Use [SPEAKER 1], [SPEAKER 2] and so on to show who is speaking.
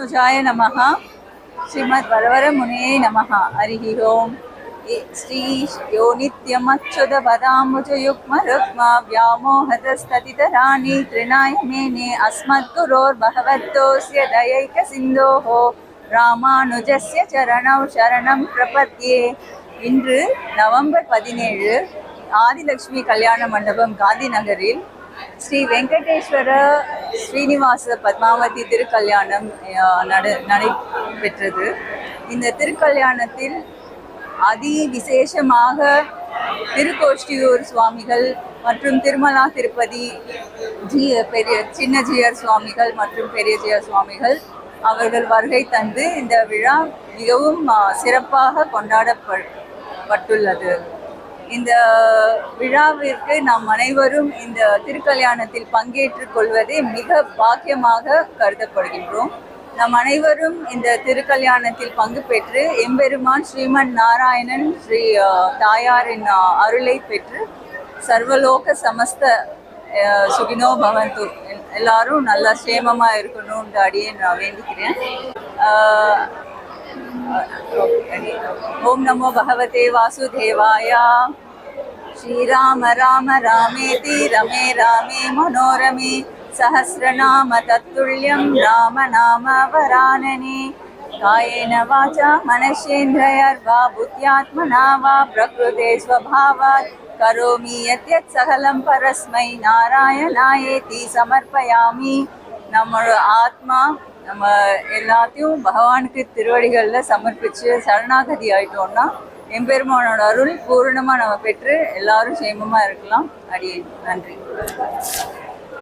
[SPEAKER 1] ராமானுஜாய நமः ஸ்ரீமத் வரவரமுனே நமः ஹரிः ஓம் ஏ- ஸ்ரீ யோ நித்யமச்சுத பதாம்புஜயுக்ம ருக்மா व्यामोहतस्ततितराणि तृणाय मेने अस्मद्गुरोर्भगवत्तोऽस्य दयैक सिन्धोः ராமானுஜஸ்ய சரணௌ சரணம் பிரபத்யே இன்று நவம்பர் பதினேழு ஆதிலட்சுமி கல்யாண மண்டபம் காந்தி நகரில் ஸ்ரீ வெங்கடேஸ்வர ஸ்ரீனிவாச பத்மாவதி திருக்கல்யாணம் நட நடைபெற்றது. இந்த திருக்கல்யாணத்தில் அதி விசேஷமாக திருக்கோஷ்டியூர் சுவாமிகள் மற்றும் திருமலா திருப்பதி ஜி பெரிய சின்னஜியர் சுவாமிகள் மற்றும் பெரியஜியர் சுவாமிகள் அவர்கள் வருகை தந்து இந்த விழா மிகவும் சிறப்பாக கொண்டாடப்பட்டுள்ளது இந்த விழாவிற்கு நாம் அனைவரும் இந்த திருக்கல்யாணத்தில் பங்கேற்றுக் கொள்வதே மிக பாக்கியமாக கருதப்படுகின்றோம். நம் அனைவரும் இந்த திருக்கல்யாணத்தில் பங்கு பெற்று எம்பெருமான் ஸ்ரீமன் நாராயணன் ஸ்ரீ தாயாரின் அருளை பெற்று சர்வலோக சமஸ்த சுகினோ பவந்து. எல்லாரும் நல்லா சேமமா இருக்கணும்னு அடியே நான் வேண்டிக்கிறேன். हरे ओम नमो भगवते वासुदेवाय। श्रीराम राम रामेति, रमे रामे मनोरमे, सहस्रनाम तत्ल्यम राम नाम वरानने। कायेन वाचा मनश्चेन्द्रयर्वा बुद्ध्यात्मना वा प्रकृते स्वभावात्। करोमि यद्यत् सकलं परस्मै नारायणायेति समर्पयामि। नमो आत्मा நம்ம எல்லாத்தையும் பகவானுக்கு திருவடிகளில் சமர்ப்பித்து சரணாகதி ஆயிட்டோம்னா எம்பெருமானோட அருள் பூரணமாக நம்ம பெற்று எல்லாரும் சேமமாக இருக்கலாம். அடியே நன்றி.